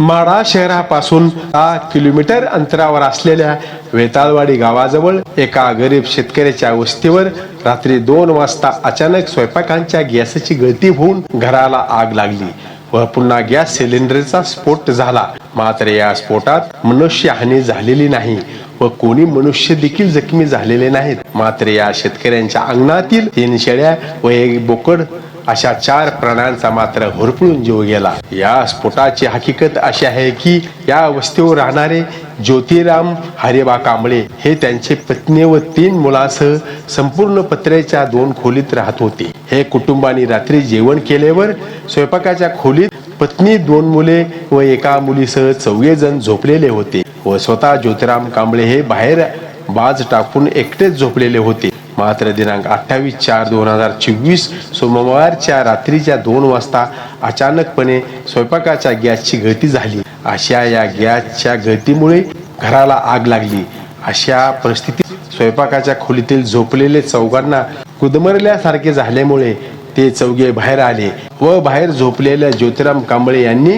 माडा शहरापासून दहा किलोमीटर अंतरावर असलेल्या वेताळवाडी गावाजवळ एका गरीब शेतकऱ्याच्या वस्तीवर रात्री दोन वाजता अचानक स्वयंपाकांच्या गॅसची गळती होऊन घराला आग लागली व पुन्हा गॅस सिलेंडरचा स्फोट झाला. मात्र या स्फोटात मनुष्यहानी झालेली नाही व कोणी मनुष्य देखील जखमी झालेले नाहीत. मात्र या शेतकऱ्यांच्या अंगणातील तीन शेळ्या व एक बोकड अशा चार प्राण्यांचा मात्र होरपळून जीव गेला. या स्फोटाची हकीकत अशी आहे की या वस्तीवर राहणारे ज्योतिराम हरिबा कांबळे हे त्यांचे पत्नी व तीन मुलासह संपूर्ण पत्र्याच्या दोन खोलीत राहत होते. हे कुटुंबाने रात्री जेवण केल्यावर स्वयंपाकाच्या खोलीत पत्नी दोन मुले व एका मुलीसह चौघे जण झोपलेले होते व स्वतः ज्योतिराम कांबळे हे बाहेर बाज टाकून एकटेच झोपलेले होते. मात्र दिनांक अठ्ठावीस चार दोन हजार चोवीस सोमवारच्या रात्रीच्या दोन वाजता अचानकपणे स्वयंपाकाच्या गॅसची गळती झाली. अशा या गॅसच्या गळतीमुळे घराला आग लागली. अशा परिस्थितीत स्वयंपाकाच्या खोलीतील झोपलेले चौघांना कुदमरल्यासारखे झाल्यामुळे ते चौघे बाहेर आले व बाहेर झोपलेल्या ज्योतिराम कांबळे यांनी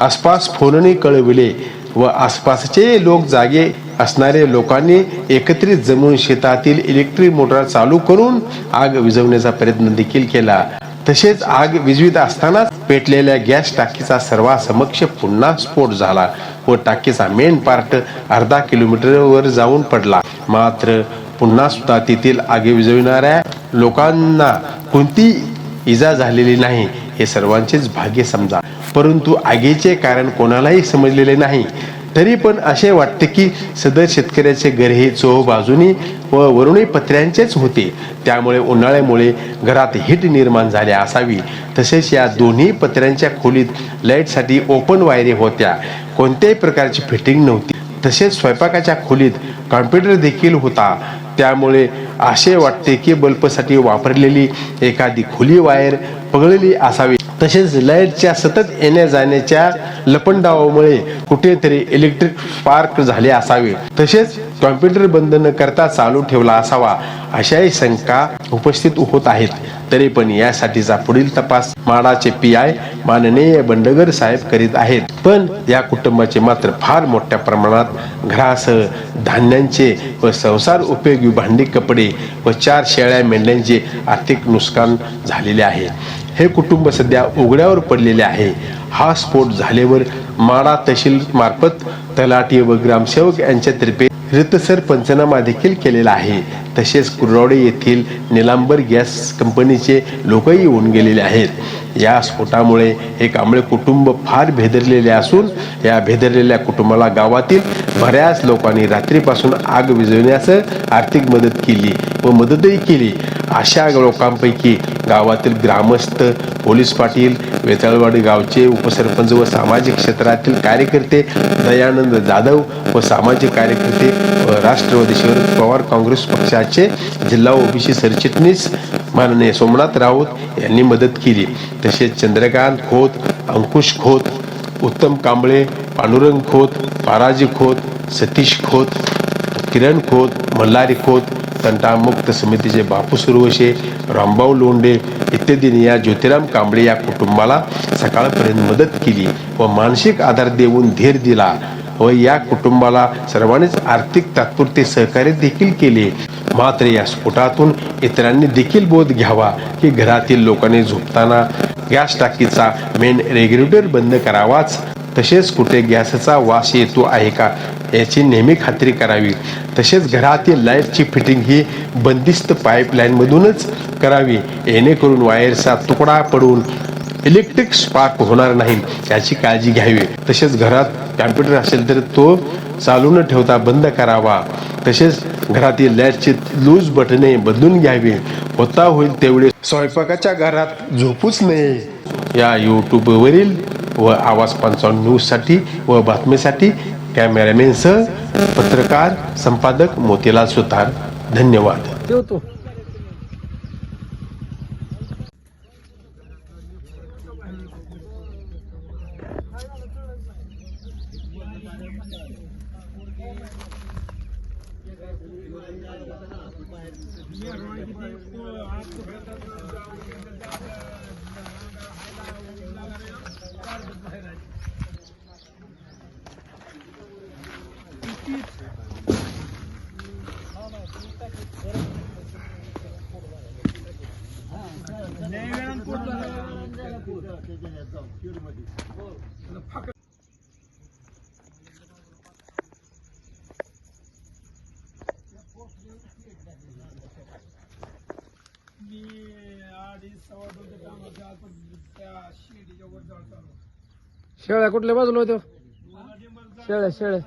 आसपास फोनने कळविले व आसपासचे लोक जागे असणारे लोकांनी एकत्रित जमून शेतातील इलेक्ट्रिक मोटर चालू करून आग विझवण्याचा प्रयत्न देखील केला. तसेच आग विझवीत असतानाच पेटलेल्या गॅस टाकीचा सर्वांसमक्ष पुन्हा स्फोट झाला व टाकीचा मेन पार्ट अर्धा किलोमीटरवर जाऊन पडला. मात्र पुन्हा सुद्धा तेथील आगी विझविणाऱ्या लोकांना कोणती इजा झालेली नाही हे सर्वांचेच भाग्य समजा. परंतु आगीचे कारण कोणालाही समजलेले नाही. तरी पण असे वाटते की सदर शेतकऱ्याचे घर हे चोह बाजूनी व वरुणी पत्र्यांचेच होते. त्यामुळे उन्हाळ्यामुळे घरात हिट निर्माण झाली असावी. तसेच या दोन्ही पत्र्यांच्या खोलीत लाईटसाठी ओपन वायरी होत्या. कोणत्याही प्रकारची फिटिंग नव्हती. तसेच स्वयंपाकाच्या खोलीत कॉम्प्युटर देखील होता. त्यामुळे असे वाटते की बल्बसाठी वापरलेली एखादी खुली वायर पगळली असावी. तसेच लाईटच्या सतत येण्या जाण्याच्या लपंडावामुळे कुठेतरी इलेक्ट्रिक स्पार्क झाले असावे. तसेच कॉम्प्युटर बंद न करता चालू ठेवला असावा अशाही शंका उपस्थित होत आहेत. तरी पण यासाठीचा पुढील तपास माडाचे पी आय माननीय बंडगर साहेब करीत आहेत. पण या कुटुंबाचे मात्र फार मोठ्या प्रमाणात घरासह धान्यांचे व संसार उपयोगी भांडी कपडे व चार शेळ्या मेंढ्यांचे आर्थिक नुकसान झालेले आहे. हे कुटुंब सध्या उघड्यावर पडलेले आहे. हा स्फोट झाल्यावर माडा तहसील मार्फत तलाटी व ग्रामसेवक यांच्यातर्फे रितसर पंचनामा देखील केलेला आहे. तसेच कुर्रावडे येथील निलांबर गॅस कंपनीचे लोकही येऊन गेलेले आहेत. या स्फोटामुळे हे कांबळे कुटुंब फार भेदरलेले असून या भेदरलेल्या कुटुंबाला गावातील बऱ्याच लोकांनी रात्रीपासून आग विझवण्यास आर्थिक मदत केली व मदतही केली. अशा लोकांपैकी गावातील ग्रामस्थ पोलीस पाटील वेताळवाडी गावचे उपसरपंच व सामाजिक क्षेत्रातील कार्यकर्ते दयानंद जाधव व सामाजिक कार्यकर्ते राष्ट्रवादी शरद पवार काँग्रेस पक्षाचे जिल्हा ओबीसी सरचिटणीस माननीय सोमनाथ राऊत यांनी मदत केली. तसेच चंद्रकांत खोत अंकुश खोत उत्तम कांबळे पांडुरंग खोत पाराजी खोत सतीश खोत किरण खोत मल्हारी खोत तंटामुक्त समितीचे बापू सुरवशे रामभाऊ लोंढे इत्यादींनी या ज्योतिराम कांबळे या कुटुंबाला सकाळपर्यंत मदत केली व मानसिक आधार देऊन धीर दिला व या कुटुंबाला सर्वांनीच आर्थिक तात्पुरते सहकार्य देखील केले. मात्र या स्फोटातून इतरांनी देखील बोध घ्यावा की घरातील लोकांनी झोपताना गॅस टाकीचा मेन रेग्युलेटर बंद करावाच तसेच कुठे गॅसचा वास येतो आहे का याची नेहमी खात्री करावी. तसेच घरातील लाईटची फिटिंग ही बंदिस्त पाईपलाईनमधूनच करावी. येणेकरून वायरचा तुकडा पडून इलेक्ट्रिक स्पार्क होणार नाही याची काळजी घ्यावी. तसेच घरात कॅम्प्युटर असेल तर तो चालू न ठेवता बंद करावा. तसेच घरातील लाईटची लूज बटणे बदलून घ्यावी. होता होईल तेवढे. स्वयंपाकाच्या घरात झोपूच नये. या यूट्यूबवरील व आवाज पंचावन्न न्यूजसाठी व बातमीसाठी कॅमेरामॅनसह पत्रकार संपादक मोतीलाल सुतार धन्यवाद Yeah, right. मी अडीच सव्वा दोन कामाच्या त्या वर चालू शेळ्या कुठल्या बाजूला होत्या? शेळ्या शेळ्या.